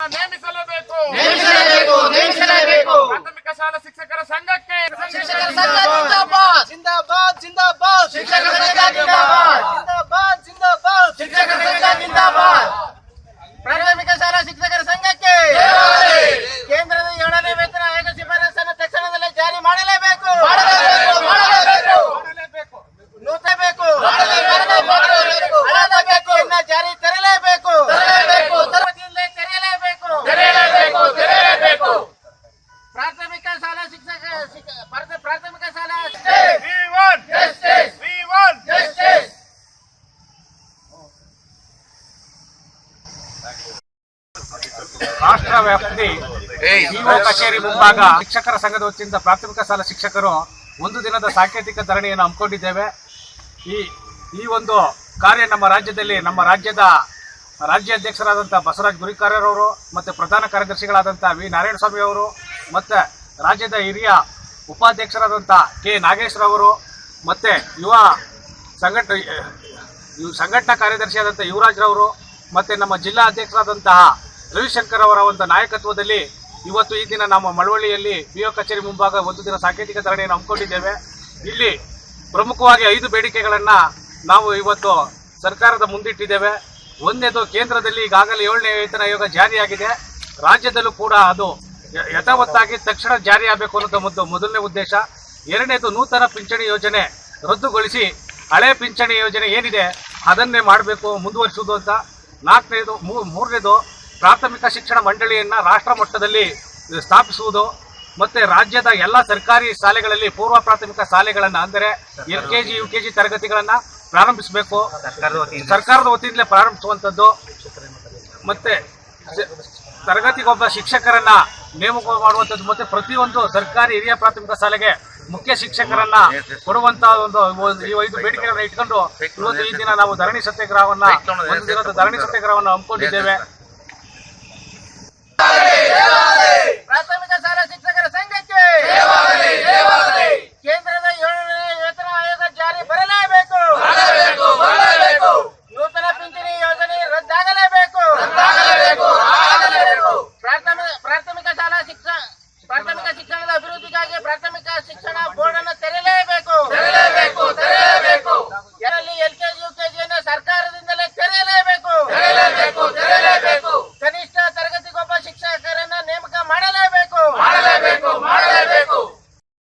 ನೇಮಿಸಲೇಬೇಕು. ಪ್ರಾಥಮಿಕ ಶಾಲಾ ಶಿಕ್ಷಕರ ಸಂಘಕ್ಕೆ. ರಾಷ್ಟ್ರ ವ್ಯಾಪ್ತಿ ಇಒ ಕಚೇರಿ ಮುಂಭಾಗ ಶಿಕ್ಷಕರ ಸಂಘದ ವತಿಯಿಂದ ಪ್ರಾಥಮಿಕ ಶಾಲಾ ಶಿಕ್ಷಕರು ಒಂದು ದಿನದ ಸಾಂಕೇತಿಕ ಧರಣಿಯನ್ನು ಹಮ್ಮಿಕೊಂಡಿದ್ದೇವೆ. ಈ ಈ ಒಂದು ಕಾರ್ಯ ನಮ್ಮ ರಾಜ್ಯದಲ್ಲಿ ನಮ್ಮ ರಾಜ್ಯದ ರಾಜ್ಯಾಧ್ಯಕ್ಷರಾದಂಥ ಬಸವರಾಜ್ ಗುರಿಕಾರ್ಯರವರು ಮತ್ತು ಪ್ರಧಾನ ಕಾರ್ಯದರ್ಶಿಗಳಾದಂಥ ವಿ. ನಾರಾಯಣಸ್ವಾಮಿ ಅವರು ಮತ್ತು ರಾಜ್ಯದ ಹಿರಿಯ ಉಪಾಧ್ಯಕ್ಷರಾದಂಥ ಕೆ. ನಾಗೇಶ್ವರವರು ಮತ್ತು ಯುವ ಸಂಘಟ ಸಂಘಟನಾ ಕಾರ್ಯದರ್ಶಿಯಾದಂಥ ಯುವರಾಜ್ರವರು ಮತ್ತು ನಮ್ಮ ಜಿಲ್ಲಾ ಅಧ್ಯಕ್ಷರಾದಂತಹ ರವಿಶಂಕರ್ ಅವರ ಒಂದು ನಾಯಕತ್ವದಲ್ಲಿ ಇವತ್ತು ಈ ದಿನ ನಮ್ಮ ಮಳವಳ್ಳಿಯಲ್ಲಿ ಬಿಒ ಕಚೇರಿ ಮುಂಭಾಗ ಒಂದು ದಿನ ಸಾಂಕೇತಿಕ ಧರಣಿಯನ್ನು ಹಮ್ಮಿಕೊಂಡಿದ್ದೇವೆ. ಇಲ್ಲಿ ಪ್ರಮುಖವಾಗಿ ಐದು ಬೇಡಿಕೆಗಳನ್ನು ನಾವು ಇವತ್ತು ಸರ್ಕಾರದ ಮುಂದಿಟ್ಟಿದ್ದೇವೆ. ಒಂದನೇದು ಕೇಂದ್ರದಲ್ಲಿ ಈಗಾಗಲೇ ಏಳನೇ ವೇತನ ಆಯೋಗ ಜಾರಿಯಾಗಿದೆ. ರಾಜ್ಯದಲ್ಲೂ ಕೂಡ ಅದು ಯಥಾವತ್ತಾಗಿ ತಕ್ಷಣ ಜಾರಿಯಾಗಬೇಕು ಅನ್ನೋದು ಒಂದು ಮೊದಲನೇ ಉದ್ದೇಶ. ಎರಡನೇದು ನೂತನ ಪಿಂಚಣಿ ಯೋಜನೆ ರದ್ದುಗೊಳಿಸಿ ಹಳೆ ಪಿಂಚಣಿ ಯೋಜನೆ ಏನಿದೆ ಅದನ್ನೇ ಮಾಡಬೇಕು, ಮುಂದುವರಿಸುವುದು ಅಂತ. ನಾಲ್ಕನೇದು ಮೂರನೇದು ಪ್ರಾಥಮಿಕ ಶಿಕ್ಷಣ ಮಂಡಳಿಯನ್ನು ರಾಷ್ಟ್ರ ಮಟ್ಟದಲ್ಲಿ ಸ್ಥಾಪಿಸುವುದು ಮತ್ತು ರಾಜ್ಯದ ಎಲ್ಲ ಸರ್ಕಾರಿ ಶಾಲೆಗಳಲ್ಲಿ ಪೂರ್ವ ಪ್ರಾಥಮಿಕ ಶಾಲೆಗಳನ್ನು ಅಂದರೆ L K G U K G ತರಗತಿಗಳನ್ನು ಪ್ರಾರಂಭಿಸಬೇಕು. ಸರ್ಕಾರದ ವತಿಯಿಂದಲೇ ಪ್ರಾರಂಭಿಸುವಂಥದ್ದು. ಮತ್ತು ತರಗತಿಗೊಬ್ಬ ಶಿಕ್ಷಕರನ್ನ ನೇಮಕ ಮಾಡುವಂಥದ್ದು ಮತ್ತು ಪ್ರತಿಯೊಂದು ಸರ್ಕಾರಿ ಹಿರಿಯ ಪ್ರಾಥಮಿಕ ಶಾಲೆಗೆ ಮುಖ್ಯ ಶಿಕ್ಷಕರನ್ನ ಕೊಡುವಂತ ಒಂದು ಈ ಐದು ಬೇಡಿಕೆಗಳನ್ನ ಇಟ್ಕೊಂಡು ಇವತ್ತು ಈ ದಿನ ನಾವು ಧರಣಿ ಸತ್ಯಾಗ್ರಹವನ್ನ ಒಂದು ದಿನದ ಧರಣಿ ಸತ್ಯಾಗ್ರಹವನ್ನು ಹಮ್ಮಿಕೊಂಡಿದ್ದೇವೆ. ಪ್ರಾಥಮಿಕ ಶಾಲಾ ಶಿಕ್ಷಕರ ಸಂಘಕ್ಕೆ प्राथमिक शिक्षण बोर्ड